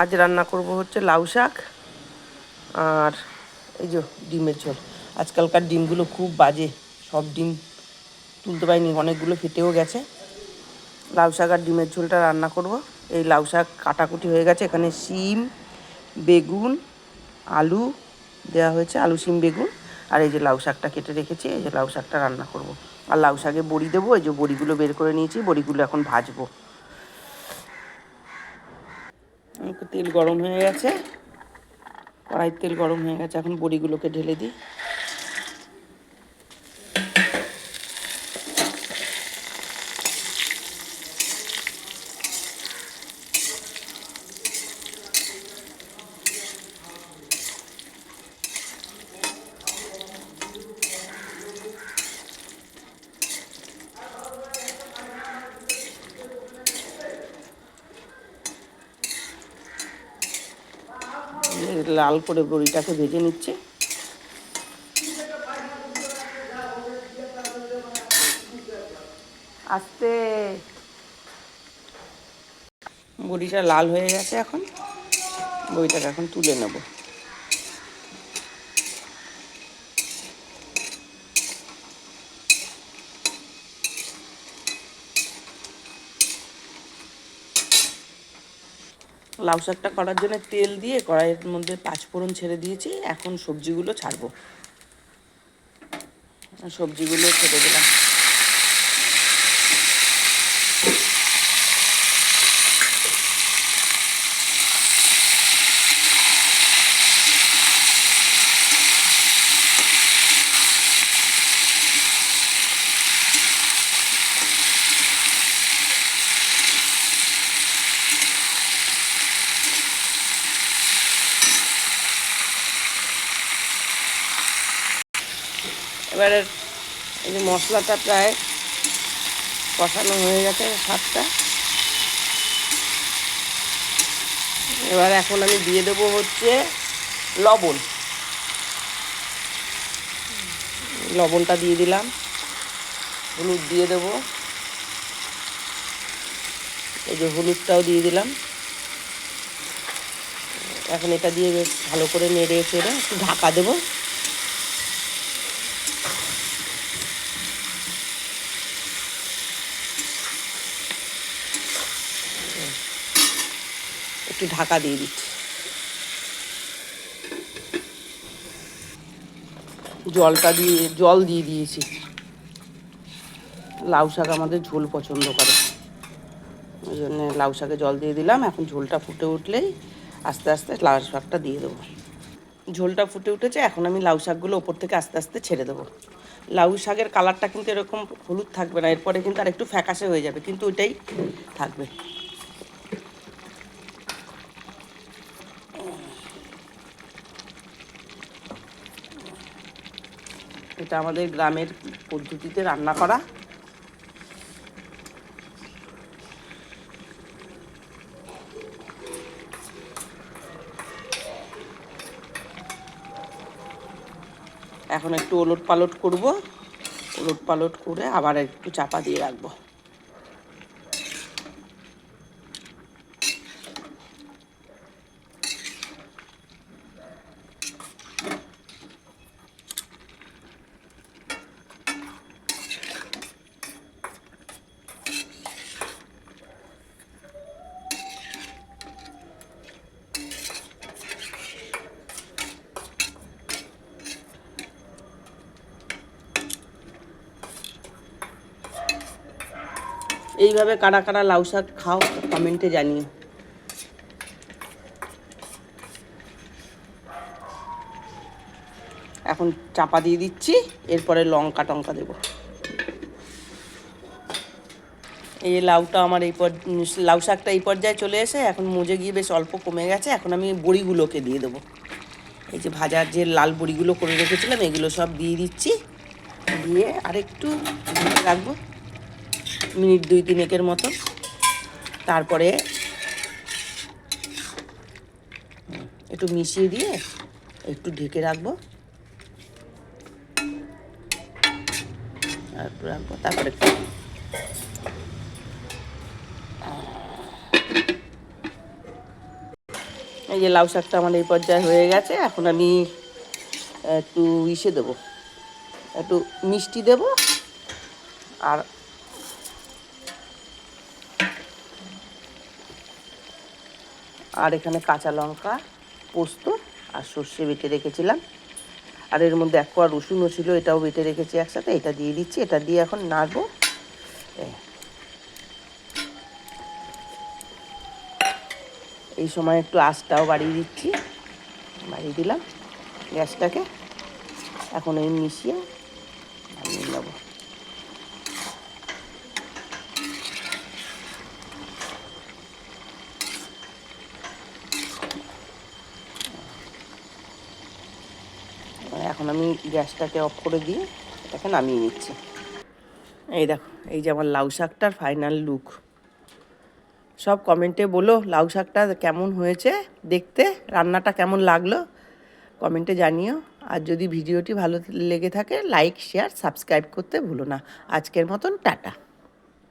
আজ রান্না করব হচ্ছে লাউ শাক আর এই যে ডিমের ঝোল। আজকালকার ডিমগুলো খুব বাজে, সব ডিম তুলতে পারিনি, অনেকগুলো ফেটেও গেছে। লাউ শাক আর ডিমের ঝোলটা রান্না করব। এই লাউ শাক কাটাকুটি হয়ে গেছে, এখানে শিম, বেগুন, আলু দেওয়া হয়েছে, আলু, শিম, বেগুন। আর এই যে লাউ শাকটা কেটে রেখেছি, এই যে লাউ শাকটা রান্না করব। আর লাউ শাকে বড়ি দেবো, এই যে বড়িগুলো বের করে নিয়েছি, বড়িগুলো এখন ভাজবো একটু তেল গরম হয়ে গেছে। কড়াইয়ের তেল গরম হয়ে গেছে। এখন বড়িগুলোকে ঢেলে দিই। লাল করে বড়িটাকে ভেজে নিচ্ছে। আস্তে। বড়িটা লাল হয়ে গেছে এখন। বড়িটাকে এখন তুলে নেব। লাউ শাকটা করার জন্য তেল দিয়ে কড়াইয়ের মধ্যে পাঁচফোড়ন ছেড়ে দিয়েছি। এখন সবজিগুলো ছাড়বো। সবজিগুলো ছেড়ে দিলাম। এবারে এই যে মশলাটা প্রায় কষানো হয়ে গেছে শাকটা এবার এখন আমি দিয়ে দেবো হচ্ছে লবণ। লবণটা দিয়ে দিলাম। হলুদ দিয়ে দেবো। এই যে হলুদটাও দিয়ে দিলাম। এখন এটা দিয়ে বেশ ভালো করে নেড়ে চেড়ে একটু ঢাকা দেবো। একটু ঢাকা দিয়ে দিচ্ছি। জলটা দিয়ে, জল দিয়ে দিয়েছি। লাউ শাক আমাদের ঝোল পছন্দ করে। ওই জন্য লাউ শাকে জল দিয়ে দিলাম। এখন ঝোলটা ফুটে উঠলেই আস্তে আস্তে লাউ শাকটা দিয়ে দেবো। ঝোলটা ফুটে উঠেছে, এখন আমি লাউ শাকগুলো ওপর থেকে আস্তে আস্তে ছেড়ে দেবো। লাউ শাকের কালারটা কিন্তু এরকম হলুদ থাকবে না, এরপরে কিন্তু আর একটু ফ্যাকাশে হয়ে যাবে, কিন্তু ওইটাই থাকবে। এটা আমাদের গ্রামের পদ্ধতিতে রান্না করা। এখন একটু ওলট পালট করব। ওলট পালট করে আবার একটু চাপা দিয়ে রাখব। এইভাবে কারা কারা লাউ শাক খাও, কমেন্টে জানিও। এখন চাপা দিয়ে দিচ্ছি, এরপরে লঙ্কা টঙ্কা দেবো। এই লাউটা আমার এই পর লাউ শাকটা এই পর্যায়ে চলে এসে এখন মুজে গিয়ে বেশ অল্প কমে গেছে, এখন আমি বড়িগুলোকে দিয়ে দেবো। এই যে ভাজার যে লাল বড়িগুলো করে রেখেছিলাম, এগুলো সব দিয়ে দিচ্ছি। দিয়ে আরেকটু রাখব। মিনিট দুই তিনেকের মতো। তারপরে একটু মিশিয়ে দিয়ে একটু ঢেকে রাখব। একটু রাখব, তারপরে এই যে লাউ শাকটা আমার এই পর্যায়ে হয়ে গেছে, এখন আমি একটু ইসে দেবো। একটু মিষ্টি দেব, আর আর এখানে কাঁচা লঙ্কা, পোস্ত আর সর্ষে বেটে রেখেছিলাম। আর এর মধ্যে এক কোয়া রসুনও ছিল, এটাও বেটে রেখেছি একসাথে, এটা দিয়ে দিচ্ছি, এটা দিয়ে এখন নাড়বো। এই। সময় একটু আঁচটাও বাড়িয়ে দিচ্ছি, বাড়িয়ে দিলাম গ্যাসটাকে। এখন এই মিশিয়ে নামিয়ে নেব। এখন আমি গ্যাসটাকে অফ করে দিয়ে এটাকে নামিয়ে নিচ্ছি। এই দেখো, এই যে আমার লাউ শাকটার ফাইনাল লুক সব কমেন্টে বলো লাউ শাকটা কেমন হয়েছে, দেখতে, রান্নাটা কেমন লাগল? কমেন্টে জানিও। আর যদি ভিডিওটি ভালো লেগে থাকে লাইক শেয়ার সাবস্ক্রাইব করতে ভুলো না। আজকের মতন টাটা।